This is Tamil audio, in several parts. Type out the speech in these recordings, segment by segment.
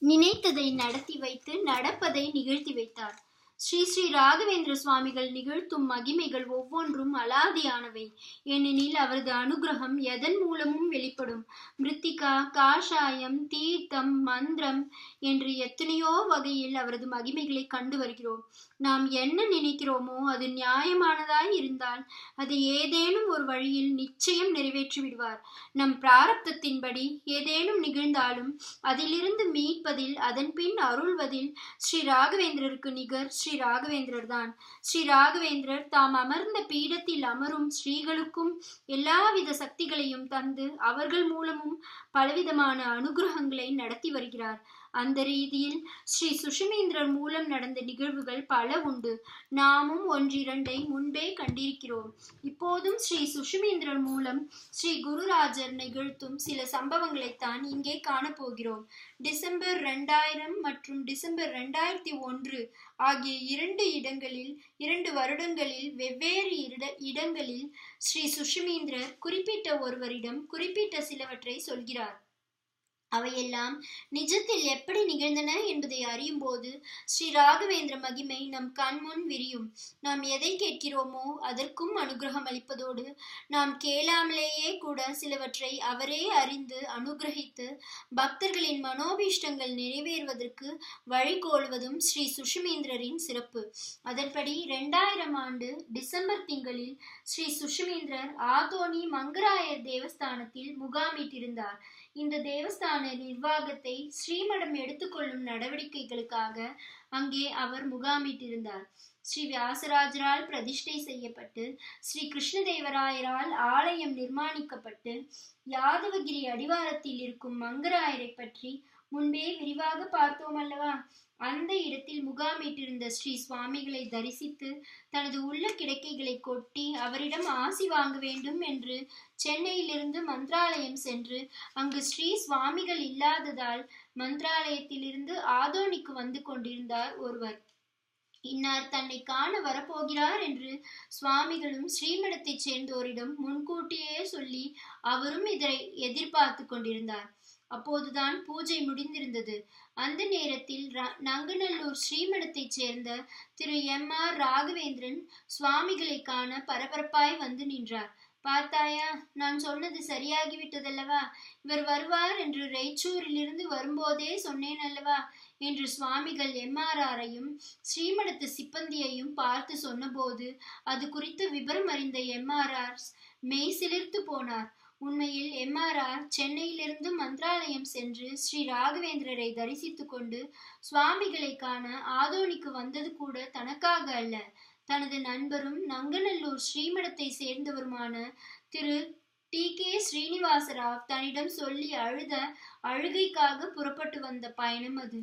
நினைத்ததை நடத்தி வைத்து நடப்பதை நிகழ்த்தி வைத்தார். ஸ்ரீ ஸ்ரீ ராகவேந்திர சுவாமிகள் நிகழ்த்தும் மகிமைகள் ஒவ்வொன்றும் அலாதியானவை. ஏனெனில் அவரது அனுகிரகம் எதன் மூலமும் வெளிப்படும். மிருத்திகா காஷாயம் தீர்த்தம் மந்திரம் என்று எத்தனையோ வகையில் அவரது மகிமைகளை கண்டு வருகிறோம். நாம் என்ன நினைக்கிறோமோ அது நியாயமானதாய் இருந்தால் அதை ஏதேனும் ஒரு வழியில் நிச்சயம் நிறைவேற்றி விடுவார். நம் பிராரப்தத்தின்படி ஏதேனும் நிகழ்ந்தாலும் அதிலிருந்து மீட்பதில் அதன் பின் அருள்வதில் ஸ்ரீ ராகவேந்திரருக்கு நிகர் ஸ்ரீ ராகவேந்திரர் தான். ஸ்ரீ ராகவேந்திரர் தாம் அமர்ந்த பீடத்தில் அமரும் ஸ்ரீகளுக்கும் எல்லாவித சக்திகளையும் தந்து அவர்கள் மூலமும் பலவிதமான அனுகிரகங்களை நடத்தி வருகிறார். அந்த ரீதியில் ஸ்ரீ சுஷிமேந்திரர் மூலம் நடந்த நிகழ்வுகள் பல உண்டு. நாமும் ஒன்றிரண்டை முன்பே கண்டிருக்கிறோம். இப்போதும் ஸ்ரீ சுஷிமேந்திரர் மூலம் ஸ்ரீ குருராஜர் நிகழ்த்தும் சில சம்பவங்களைத்தான் இங்கே காணப்போகிறோம். டிசம்பர் ரெண்டாயிரம் மற்றும் டிசம்பர் ரெண்டாயிரத்தி ஒன்று ஆகிய இரண்டு இடங்களில் இரண்டு வருடங்களில் வெவ்வேறு இடங்களில் ஸ்ரீ சுஷிமேந்திரர் குறிப்பிட்ட ஒருவரிடம் குறிப்பிட்ட சிலவற்றை சொல்கிறார். அவையெல்லாம் நிஜத்தில் எப்படி நிகழ்ந்தன என்பதை அறியும் போது ஸ்ரீ ராகவேந்திர மகிமை நம் கண்முன் விரியும். நாம் எதை கேட்கிறோமோ அதற்கும் அனுகிரகம் அளிப்பதோடு நாம் கேளாமலேயே கூட சிலவற்றை அவரே அறிந்து அனுகிரகித்து பக்தர்களின் மனோபீஷ்டங்கள் நிறைவேறுவதற்கு வழிகோல்வதும் ஸ்ரீ சுஷுமேந்திரரின் சிறப்பு. அதன்படி இரண்டாயிரம் ஆண்டு டிசம்பர் திங்களில் ஸ்ரீ சுஷுமேந்திரர் ஆதோனி மங்கராயர் தேவஸ்தானத்தில் முகாமிட்டிருந்தார். இந்த தேவஸ்தான நிர்வாகத்தை ஸ்ரீமடம் எடுத்துக்கொள்ளும் நடவடிக்கைகளுக்காக அங்கே அவர் முகாமிட்டிருந்தார். ஸ்ரீ வியாசராஜரால் பிரதிஷ்டை செய்யப்பட்டு ஸ்ரீ கிருஷ்ணதேவராயரால் ஆலயம் நிர்மாணிக்கப்பட்டு யாதவகிரி அடிவாரத்தில் இருக்கும் மங்கராயரை பற்றி முன்பே விரிவாக பார்த்தோம் அல்லவா அந்த இடத்தில் முகாமிட்டிருந்த ஸ்ரீ சுவாமிகளை தரிசித்து தனது உள்ள கிடக்கைகளை கொட்டி அவரிடம் ஆசி வாங்க வேண்டும் என்று சென்னையிலிருந்து மந்திராலயம் சென்று அங்கு ஸ்ரீ சுவாமிகள் இல்லாததால் மந்திராலயத்திலிருந்து ஆதோனிக்கு வந்து கொண்டிருந்தார் ஒருவர். இன்னார் தன்னை காண வரப்போகிறார் என்று சுவாமிகளும் ஸ்ரீமடத்தைச் சேர்ந்தோரிடம் முன்கூட்டியே சொல்லி அவரும் இதனை எதிர்பார்த்து கொண்டிருந்தார். அப்போதுதான் பூஜை முடிந்திருந்தது. அந்த நேரத்தில் நங்கநல்லூர் ஸ்ரீமடத்தைச் சேர்ந்த திரு எம் ஆர் ராகவேந்திரன் சுவாமிகளை காண பரபரப்பாய் வந்து நின்றார். பார்த்தாயா நான் சொன்னது சரியாகிவிட்டதல்லவா? இவர் வருவார் என்று ரெய்ச்சூரிலிருந்து வரும்போதே சொன்னேன் அல்லவா என்று சுவாமிகள் எம்ஆர்ஆரையும் ஸ்ரீமடத்து சிப்பந்தியையும் பார்த்து சொன்னபோது அது குறித்து விபரம் அறிந்த எம்ஆர்ஆர் மெய் சிலிர்த்து போனார். உண்மையில் எம்ஆர்ஆர் சென்னையிலிருந்து மந்திராலயம் சென்று ஸ்ரீ ராகவேந்திரரை தரிசித்து கொண்டு சுவாமிகளை காண ஆதோனிக்கு வந்தது கூட தனக்காக அல்ல. தனது நண்பரும் நங்கநல்லூர் ஸ்ரீமடத்தை சேர்ந்தவருமான திரு. டி. கே. ஸ்ரீனிவாசராவ் தன்னிடம் சொல்லி அழுத அழுகைக்காக புறப்பட்டு வந்த பயணம் அது.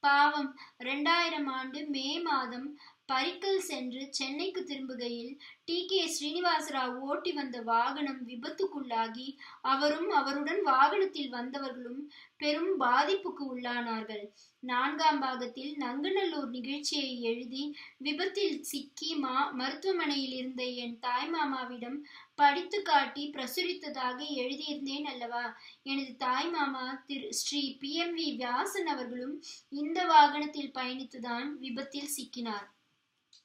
பாவம் இரண்டாயிரம் ஆண்டு மே மாதம் பரிக்கல் சென்று சென்னைக்கு திரும்புகையில் டி. கே. ஸ்ரீனிவாசராவ் ஓட்டி வந்த வாகனம் விபத்துக்குள்ளாகி அவரும் அவருடன் வாகனத்தில் வந்தவர்களும் பெரும் பாதிப்புக்கு உள்ளானார்கள். நான்காம் பாகத்தில் நங்கநல்லூர் நிகழ்ச்சியை எழுதி விபத்தில் சிக்கி மா மருத்துவமனையில் இருந்த என் தாய்மாமாவிடம் படித்து காட்டி பிரசுரித்ததாக எழுதியிருந்தேன் அல்லவா? எனது தாய்மாமா Thiru Sri B. M. We. Vyasan அவர்களும் இந்த வாகனத்தில் பயணித்துதான் விபத்தில் சிக்கினார்.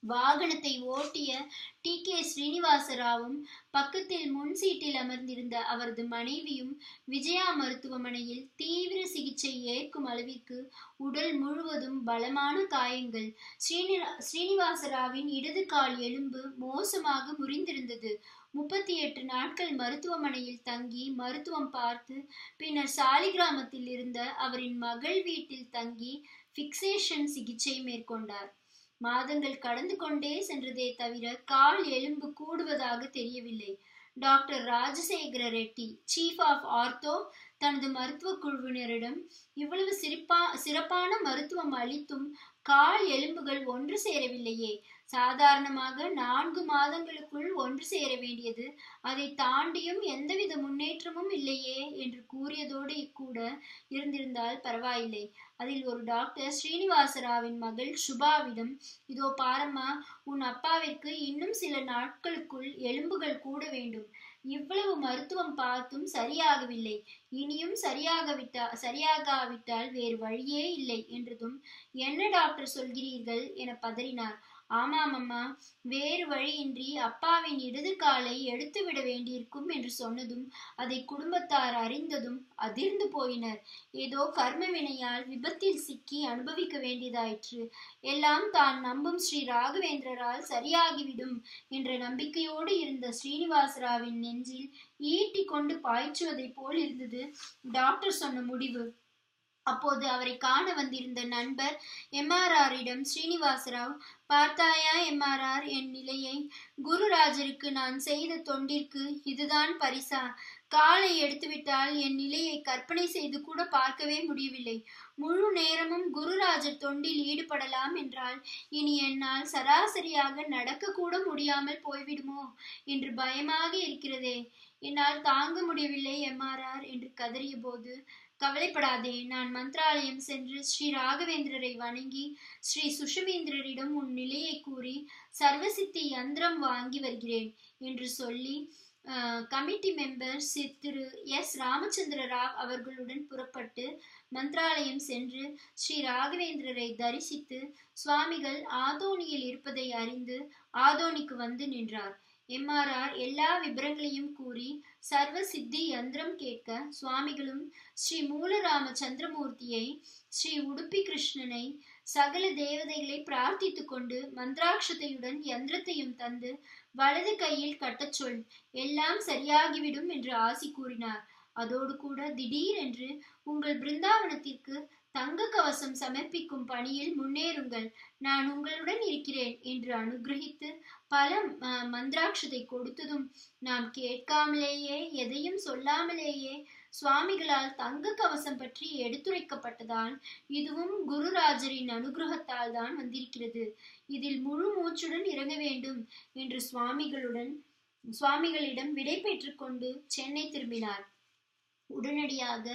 வாகனத்தை ஓட்டிய டி. கே. ஸ்ரீனிவாசராவும் பக்கத்தில் முன் சீட்டில் அமர்ந்திருந்த அவரது மனைவியும் விஜயா மருத்துவமனையில் தீவிர சிகிச்சை ஏற்கும் அளவிற்கு உடல் முழுவதும் பலமான காயங்கள். ஸ்ரீனி ஸ்ரீனிவாசராவின் இடது கால் எலும்பு மோசமாக முறிந்திருந்தது. முப்பத்தி எட்டு நாட்கள் மருத்துவமனையில் தங்கி மருத்துவம் பார்த்து பின்னர் சாலிகிராமத்தில் இருந்த அவரின் மகள் வீட்டில் தங்கி ஃபிக்சேஷன் சிகிச்சை மேற்கொண்டார். மாதங்கள் கடந்து கொண்டே சென்றதே தவிர கால் எலும்பு கூடுவதாக தெரியவில்லை. Doctor Rajasekhara Reddy chief of ortho தனது மருத்துவ குழுவினரிடம் இவ்வளவு சிறப்பா சிறப்பான மருத்துவம் அளித்தும் கால் எலும்புகள் ஒன்று சேரவில்லையே. சாதாரணமாக நான்கு மாதங்களுக்குள் ஒன்று சேர வேண்டியது அதை தாண்டியும் எந்தவித முன்னேற்றமும் இல்லையே என்று கூறியதோடு கூட இருந்திருந்தால் பரவாயில்லை. அதில் ஒரு டாக்டர் ஸ்ரீனிவாசராவின் மகள் சுபாவிடம் இதோ பாரம்மா உன் அப்பாவிற்கு இன்னும் சில நாட்களுக்குள் எலும்புகள் கூட வேண்டும். இவ்வளவு மருத்துவம் பார்த்தும் சரியாகவில்லை. இனியும் சரியாகவிட்டா சரியாகாவிட்டால் வேறு வழியே இல்லை என்றதும் என்ன டாக்டர் சொல்கிறீர்கள்? என பதறினார். ஆமாம் அம்மா வேறு வழியின்றி அப்பாவின் இடது காலை எடுத்து விட வேண்டியிருக்கும் என்று சொன்னதும் அதை குடும்பத்தார் அறிந்ததும் அதிர்ந்து போயினர். ஏதோ கர்ம வினையால் விபத்தில் சிக்கி அனுபவிக்க வேண்டியதாயிற்று. எல்லாம் தான் நம்பும் ஸ்ரீ ராகவேந்திரரால் சரியாகிவிடும் என்ற நம்பிக்கையோடு இருந்த ஸ்ரீனிவாசராவின் நெஞ்சில் ஈட்டி கொண்டு பாய்ச்சுவதைப் போல் இருந்தது. டாக்டர் சொன்ன முடிவு. அப்போது அவரை காண வந்திருந்த நண்பர் எம்ஆர்ஆரிடம் ஸ்ரீனிவாசராவ் பார்த்தாயா எம்ஆர்ஆர்? என் நிலையை குருராஜருக்கு நான் செய்த தொண்டிற்கு இதுதான் பரிசா? காலை எடுத்துவிட்டால் என் நிலையை கற்பனை செய்து கூட பார்க்கவே முடியவில்லை. முழு நேரமும் குருராஜர் தொண்டில் ஈடுபடலாம் என்றால் இனி என்னால் சராசரியாக நடக்க கூட முடியாமல் போய்விடுமோ? என்று பயமாக இருக்கிறதே. என்னால் தாங்க முடியவில்லை எம்ஆர்ஆர் என்று கதறிய போது கவலைப்படாதே. நான் மந்திராலயம் சென்று ஸ்ரீ ராகவேந்திரரை வணங்கி ஸ்ரீ சுஷமேந்திரரிடம் உன் நிலையை கூறி சர்வசித்தி யந்திரம் வாங்கி வருகிறேன் என்று சொல்லி committee member Thiru S. Ramachandra Rao அவர்களுடன் புறப்பட்டு மந்திராலயம் சென்று ஸ்ரீ ராகவேந்திரரை தரிசித்து சுவாமிகள் ஆதோனியில் இருப்பதை அறிந்து ஆதோனிக்கு வந்து நின்றார். எம்ஆர்ஆர் எல்லா விபரங்களையும் கூறி சர்வ சித்தி யந்திரம் கேட்க சுவாமிகளும் ஸ்ரீ மூலராம சந்திரமூர்த்தியை ஸ்ரீ உடுப்பி கிருஷ்ணனை சகல தேவதைகளை பிரார்த்தித்து கொண்டு மந்திராட்சத்தையுடன் யந்திரத்தையும் தந்து வலது கையில் கட்டச் சொல் எல்லாம் சரியாகிவிடும் என்று ஆசி கூறினார். அதோடு கூட திடீரென்று உங்கள் பிருந்தாவனத்திற்கு தங்க கவசம் சமர்ப்பிக்கும் பணியில் முன்னேறுங்கள். நான் உங்களுடன் இருக்கிறேன் என்று அனுகிரகித்து பல மந்திராட்சத்தை கொடுத்ததும் நாம் கேட்காமலேயே எதையும் சொல்லாமலேயே சுவாமிகளால் தங்க கவசம் பற்றி எடுத்துரைக்கப்பட்டதால் இதுவும் குருராஜரின் அனுகிரகத்தால் தான் வந்திருக்கிறது. இதில் முழு மூச்சுடன் இறங்க வேண்டும் என்று சுவாமிகளுடன் சுவாமிகளிடம் விடை பெற்றுக்கொண்டு சென்னை திரும்பினார். உடனடியாக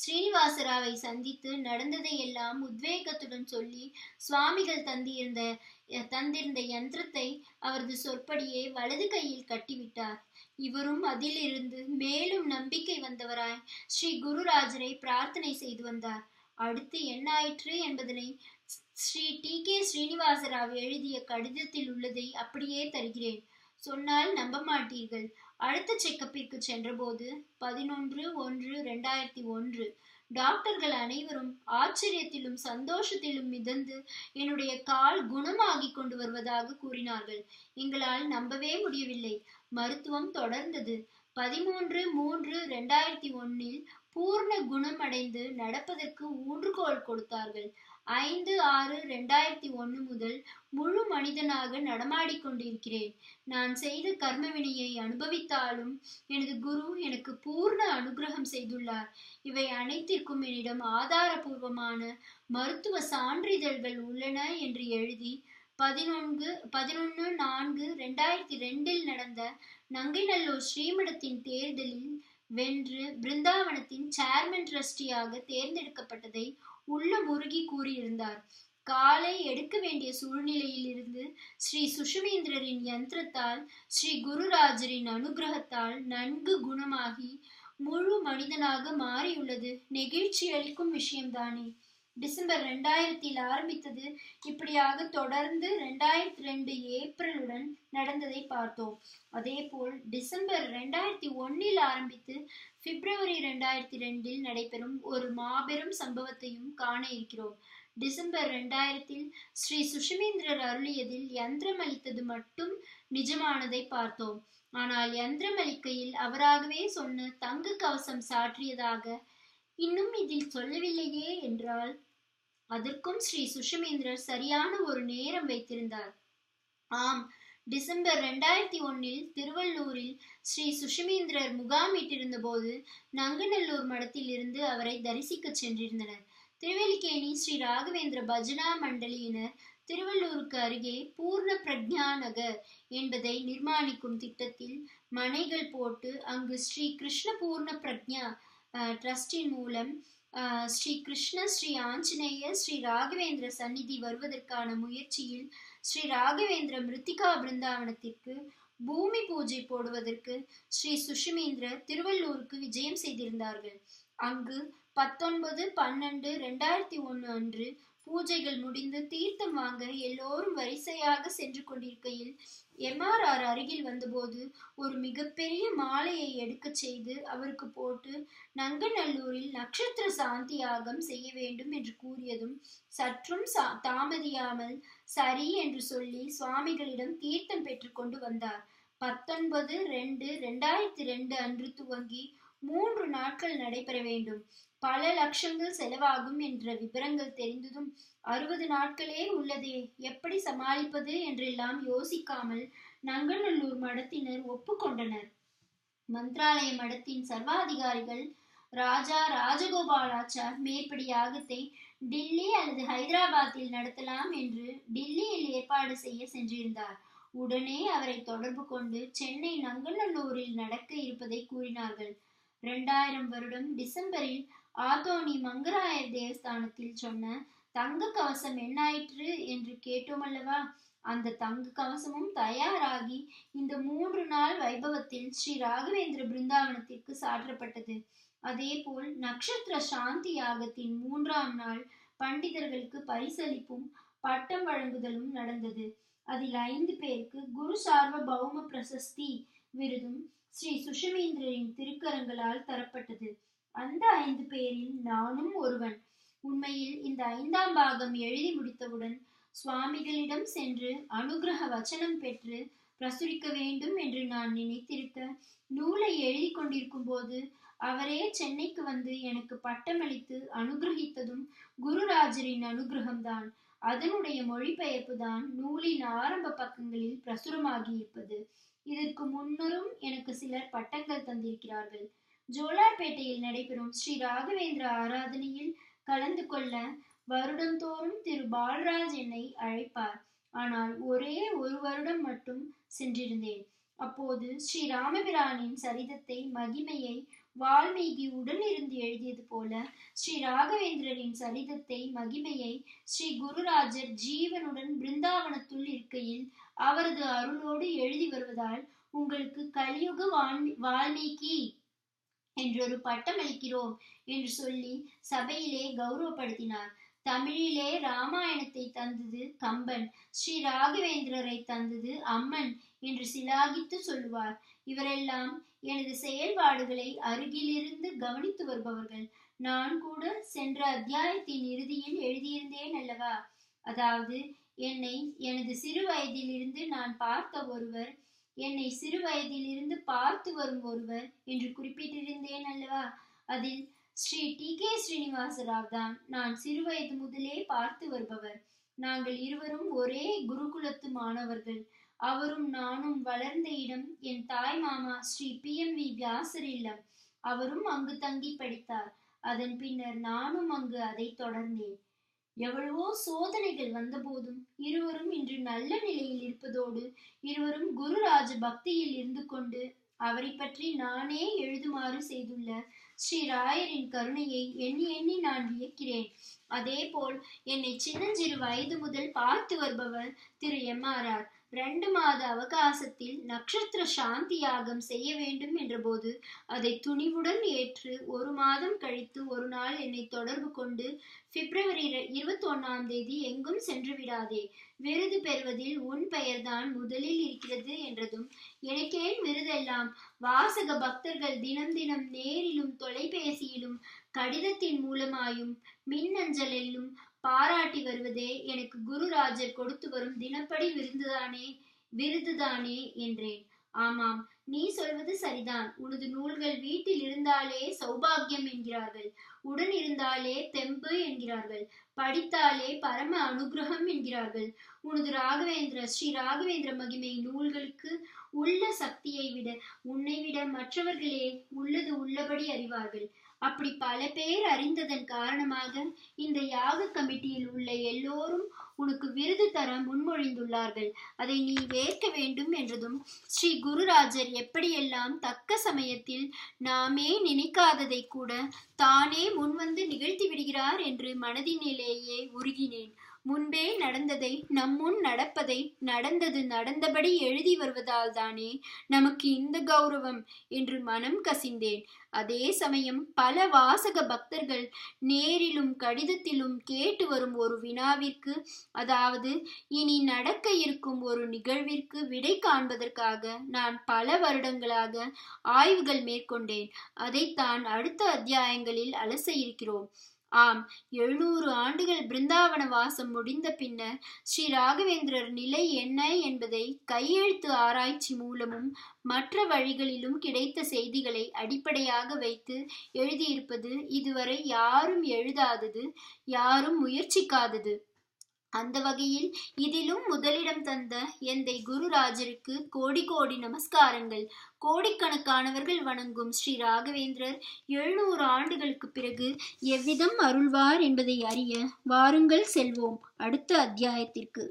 ஸ்ரீனிவாசராவை சந்தித்து நடந்ததையெல்லாம் உத்வேகத்துடன் சொல்லி சுவாமிகள் தந்திருந்த தந்திருந்த யந்திரத்தை அவரது சொற்படியே வலது கையில் கட்டிவிட்டார். இவரும் அதிலிருந்து மேலும் நம்பிக்கை வந்தவராய் ஸ்ரீ குருராஜரை பிரார்த்தனை செய்து வந்தார். அடுத்து என்ன ஆயிற்று என்பதனை ஸ்ரீ டி கே ஸ்ரீனிவாசராவ் எழுதிய கடிதத்தில் உள்ளதை அப்படியே தருகிறேன். சொன்னால் நம்ப மாட்டீர்கள். அடுத்த செக்கப்பிற்கு சென்றபோது பதினொன்று ஒன்று ரெண்டாயிரத்தி ஒன்று. டாக்டர்கள் அனைவரும் ஆச்சரியத்திலும் சந்தோஷத்திலும் மிதந்து என்னுடைய கால் குணமாகி கொண்டு வருவதாக கூறினார்கள். எங்களால் நம்பவே முடியவில்லை. மருத்துவம் தொடர்ந்தது. பதிமூன்று மூன்று ரெண்டாயிரத்தி ஒன்னில் பூர்ண குணமடைந்து நடப்பதற்கு ஊன்றுகோல் கொடுத்தார்கள். ஐந்து ஆறு ரெண்டாயிரத்தி ஒன்று முதல் முழு மனிதனாக நடமாடிக்கொண்டிருக்கிறேன் நான் செய்த கர்மவினையை அனுபவித்தாலும் எனது குரு எனக்கு பூர்ண அனுகிரகம் செய்துள்ளார். இவை அனைத்திற்கும் என்னிடம் ஆதாரபூர்வமான மருத்துவ சான்றிதழ்கள் உள்ளன என்று எழுதி பதினொன்று பதினொன்று நான்கு ரெண்டாயிரத்தி ரெண்டில் நடந்த நங்கைநல்லூர் ஸ்ரீமடத்தின் தேர்தலில் வென்று பிருந்தாவனத்தின் சேர்மன் ட்ரஸ்டியாக தேர்ந்தெடுக்கப்பட்டதை உள்ள முருகி கூறியிருந்தார். காலை எடுக்க வேண்டிய சூழ்நிலையில் இருந்து ஸ்ரீ சுஷுமேந்திரரின் யந்திரத்தால் ஸ்ரீ குருராஜரின் அனுகிரகத்தால் நன்கு குணமாகி முழு மனிதனாக மாறியுள்ளது. நெகிழ்ச்சி அளிக்கும் விஷயம்தானே. டிசம்பர் ரெண்டாயிரத்தில் ஆரம்பித்தது இப்படியாக தொடர்ந்து ரெண்டாயிரத்தி ரெண்டு ஏப்ரலுடன் நடந்ததை பார்த்தோம். அதே போல் டிசம்பர் ரெண்டாயிரத்தி ஒன்னில் ஆரம்பித்து பிப்ரவரி ரெண்டாயிரத்தி ரெண்டில் நடைபெறும் ஒரு மாபெரும் சம்பவத்தையும் காண இருக்கிறோம். டிசம்பர் ரெண்டாயிரத்தில் ஸ்ரீ சுஷமேந்திரர் அருளியதில் யந்திரம் அளித்தது மட்டும் நிஜமானதை பார்த்தோம். ஆனால் யந்திரம் அளிக்கையில் அவராகவே சொன்ன தங்க கவசம் சாற்றியதாக இன்னும் இதில் சொல்லவில்லையே என்றால் அதற்கும் ஸ்ரீ சுஷமேந்திரர் சரியான ஒரு நேரம் வைத்திருந்தார். ஆம் டிசம்பர் ரெண்டாயிரத்தி ஒன்னில் திருவள்ளூரில் ஸ்ரீ சுஷமேந்திரர் முகாமிட்டிருந்த போது நங்கநல்லூர் மடத்தில் இருந்து அவரை தரிசிக்க சென்றிருந்தனர். திருவெலிக்கேணி ஸ்ரீ ராகவேந்திர பஜனா மண்டலியினர் திருவள்ளூருக்கு அருகே பூர்ண பிரக்ஞா நகர் என்பதை நிர்மாணிக்கும் திட்டத்தில் மனைகள் போட்டு அங்கு ஸ்ரீ கிருஷ்ண பூர்ண பிரக்ஞா ட்ரஸ்டின் மூலம் ஸ்ரீ கிருஷ்ண ஸ்ரீ ஆஞ்சநேயர் ஸ்ரீ ராகவேந்திர சந்நிதி வருவதற்கான முயற்சியில் ஸ்ரீ ராகவேந்திர மிருத்திகா பிருந்தாவனத்திற்கு பூமி பூஜை போடுவதற்கு ஸ்ரீ சுஷிமேந்திர திருவள்ளூருக்கு விஜயம் செய்திருந்தார்கள். அங்கு பத்தொன்பது பன்னெண்டு ரெண்டாயிரத்தி ஒன்று அன்று பூஜைகள் முடிந்து தீர்த்தம் வாங்க எல்லோரும் வரிசையாக சென்று கொண்டிருக்கையில் எம்ஆர்ஆர் அருகில் வந்தபோது ஒரு மிகப்பெரிய மாலையை எடுக்கச் செய்து அவருக்கு போட்டு நங்கநல்லூரில் நட்சத்திர சாந்தி யாகம் செய்ய வேண்டும் என்று கூறியதும் சற்றும் சா- தாமதியாமல் சரி என்று சொல்லி சுவாமிகளிடம் தீர்த்தம் பெற்றுக்கொண்டு வந்தார். பத்தொன்பது ரெண்டு ரெண்டாயிரத்தி ரெண்டு அன்று துவங்கி மூன்று நாட்கள் நடைபெற வேண்டும். பல லட்சங்கள் செலவாகும் என்ற விவரங்கள் தெரிந்ததும் அறுபது நாட்களே உள்ளதே. எப்படி சமாளிப்பது என்றெல்லாம் யோசிக்காமல் நங்கநல்லூர் மடத்தினர் ஒப்புக்கொண்டனர். மந்திராலய மடத்தின் சர்வாதிகாரிகள் ராஜா ராஜகோபாலாச்சார் மேற்படி யாகத்தை டில்லி அல்லது ஹைதராபாத்தில் நடத்தலாம் என்று டில்லியில் ஏற்பாடு செய்ய சென்றிருந்தார். உடனே அவரை தொடர்பு கொண்டு சென்னை நங்கநல்லூரில் நடக்க இருப்பதை கூறினார்கள். இரண்டாயிரம் வருடம் டிசம்பரில் ஆதோனி மங்கராயர் தேவஸ்தானத்தில் சொன்ன தங்க கவசம் என்னாயிற்று? என்று கேட்டோமல்லவா? அந்த தங்க கவசமும் தயாராகி இந்த மூன்று நாள் வைபவத்தில் ஸ்ரீ ராகவேந்திர பிருந்தாவனத்திற்கு சாற்றப்பட்டது. அதேபோல் நட்சத்திர சாந்தி யாகத்தின் மூன்றாம் நாள் பண்டிதர்களுக்கு பரிசளிப்பும் பட்டம் வழங்குதலும் நடந்தது. அதில் ஐந்து பேருக்கு குரு சார்வ பௌம பிரசஸ்தி விருதும் ஸ்ரீ சுஷமேந்திரரின் திருக்கரங்களால் தரப்பட்டது. அந்த ஐந்து பேரில் நானும் ஒருவன். உண்மையில் இந்த ஐந்தாம் பாகம் எழுதி முடித்தவுடன் சுவாமிகளிடம் சென்று அனுகிரக வச்சனம் பெற்று பிரசுரிக்க வேண்டும் என்று நான் நினைத்திருக்க நூலை எழுதி கொண்டிருக்கும் போது அவரே சென்னைக்கு வந்து எனக்கு பட்டமளித்து அனுகிரகித்ததும் குருராஜரின் அனுகிரகம்தான். அதனுடைய மொழிபெயர்ப்பு தான் நூலின் ஆரம்ப பக்கங்களில் பிரசுரமாகி இருப்பது இதற்கு முன்னரும் எனக்கு சிலர் பட்டங்கள் தந்திருக்கிறார்கள். ஜோலார்பேட்டையில் நடைபெறும் ஸ்ரீ ராகவேந்திர ஆராதனையில் கலந்து கொள்ள வருடந்தோறும் திரு பால்ராஜ் என்னை அழைப்பார். ஆனால் ஒரே ஒரு வருடம் மட்டும் சென்றிருந்தேன். அப்போது ஸ்ரீ ராமபிரானின் சரிதத்தை மகிமையை வால்மீகி உடன் இருந்து எழுதியது போல ஸ்ரீ ராகவேந்திரரின் சரிதத்தை மகிமையை ஸ்ரீ குருராஜர் ஜீவனுடன் பிருந்தாவனத்துள் இருக்கையில் அவரது அருளோடு எழுதி வருவதால் உங்களுக்கு கலியுக வால்மீகி என்றொரு பட்டம் அளிக்கிறோம் என்று சொல்லி சபையிலே கௌரவப்படுத்தினார். தமிழிலே ராமாயணத்தை தந்தது கம்பன் ஸ்ரீ ராகவேந்திரரை தந்தது அம்மன் என்று சிலாகித்து சொல்லுவார். இவரெல்லாம் எனது செயல்பாடுகளை அருகிலிருந்து கவனித்து வருபவர்கள். நான் கூட சென்ற அத்தியாயத்தின் இறுதியில் எழுதியிருந்தேன் அல்லவா? அதாவது என்னை எனது சிறு வயதிலிருந்து நான் பார்த்த ஒருவர் என்னை சிறு வயதிலிருந்து பார்த்து வரும் ஒருவர் என்று குறிப்பிட்டிருந்தேன் அல்லவா? அதில் ஸ்ரீ டி. கே. ஸ்ரீனிவாச ராவ் தான். நான் சிறு வயது முதலே பார்த்து வருபவர். நாங்கள் இருவரும் ஒரே குருகுலத்து மாணவர்கள். அவரும் நானும் வளர்ந்த இடம் என் தாய் மாமா Sri B. M. We. Vyasar இல்லம். அவரும் அங்கு தங்கி படித்தார். அதன் பின்னர் நானும் அங்கு அதை தொடர்ந்தேன். எவ்வளவோ சோதனைகள் வந்தபோதும் இருவரும் இன்று நல்ல நிலையில் இருப்பதோடு இருவரும் குருராஜ பக்தியில் இருந்து கொண்டு அவரை பற்றி நானே எழுதுமாறு செய்துள்ள ஸ்ரீ ராயரின் கருணையை எண்ணி எண்ணி நான் வியக்கிறேன். அதே போல் என்னை சின்னஞ்சிறு வயது முதல் பார்த்து வருபவர் திரு எம் ஆறார் ரெண்டு மாத அவகாசத்தில் நட்சத்திர சாந்தி யாகம் செய்ய வேண்டும் என்றபோது அதை துணிவுடன் ஏற்று ஒரு மாதம் கழித்து ஒரு நாள் என்னை தொடர்பு கொண்டு பிப்ரவரி இருபத்தி ஒன்னாம் தேதி எங்கும் சென்று விடாதே. விருது பெறுவதில் உன் பெயர்தான் முதலில் இருக்கிறது என்றதும் எனக்கேன் விருதெல்லாம். வாசக பக்தர்கள் தினம் தினம் நேரிலும் தொலைபேசியிலும் கடிதத்தின் மூலமாயும் மின்னஞ்சலிலும் பாராட்டி வருவதே எனக்கு குருராஜர் கொடுத்து வரும் தினப்படி விருந்துதானே விருதுதானே என்றேன். ஆமாம் நீ சொல்வது சரிதான். உனது நூல்கள் வீட்டில் இருந்தாலே சௌபாகியம் என்கிறார்கள். உடன் இருந்தாலே தெம்பு என்கிறார்கள். படித்தாலே பரம அனுகிரகம் என்கிறார்கள். உனது ராகவேந்திர ஸ்ரீ ராகவேந்திர மகிமை நூல்களுக்கு உள்ள சக்தியை விட உன்னை விட மற்றவர்களே உள்ளது உள்ளபடி அறிவார்கள். அப்படி பல பேர் அறிந்ததன் காரணமாக இந்த யாக கமிட்டியில் உள்ள எல்லோரும் உனக்கு விருது தர முன்மொழிந்துள்ளார்கள். அதை நீ ஏற்க வேண்டும் என்றதும் ஸ்ரீ குருராஜர் எப்படியெல்லாம் தக்க சமயத்தில் நாமே நினைக்காததை கூட தானே முன்வந்து நிகழ்த்தி விடுகிறார் என்று மனதினிலேயே உருகினேன். முன்பே நடந்ததை நம்முன் நடப்பதை நடந்தது நடந்தபடி எழுதி வருவதால் தானே நமக்கு இந்த கௌரவம் என்று மனம் கசிந்தேன். அதே சமயம் பல வாசக பக்தர்கள் நேரிலும் கடிதத்திலும் கேட்டு வரும் ஒரு வினாவிற்கு அதாவது இனி நடக்க இருக்கும் ஒரு நிகழ்விற்கு விடை காண்பதற்காக நான் பல வருடங்களாக ஆய்வுகள் மேற்கொண்டேன். அதைத்தான் அடுத்த அத்தியாயங்களில் அலச இருக்கிறோம். ஆம் எழுநூறு ஆண்டுகள் பிருந்தாவன வாசம் முடிந்த பின்னர் ஸ்ரீ ராகவேந்திரர் நிலை என்ன என்பதை கையெழுத்து ஆராய்ச்சி மூலமும் மற்ற வழிகளிலும் கிடைத்த செய்திகளை அடிப்படையாக வைத்து எழுதியிருப்பது இதுவரை யாரும் எழுதாதது யாரும் முயற்சிக்காதது. அந்த வகையில் இதிலும் முதலிடம் தந்த எந்தை குருராஜருக்கு கோடி கோடி நமஸ்காரங்கள். கோடிக்கணக்கானவர்கள் வணங்கும் ஸ்ரீ ராகவேந்திரர் எழுநூறு ஆண்டுகளுக்கு பிறகு எவ்விதம் அருள்வார் என்பதை அறிய வாருங்கள் செல்வோம். அடுத்த அத்தியாயத்திற்கு.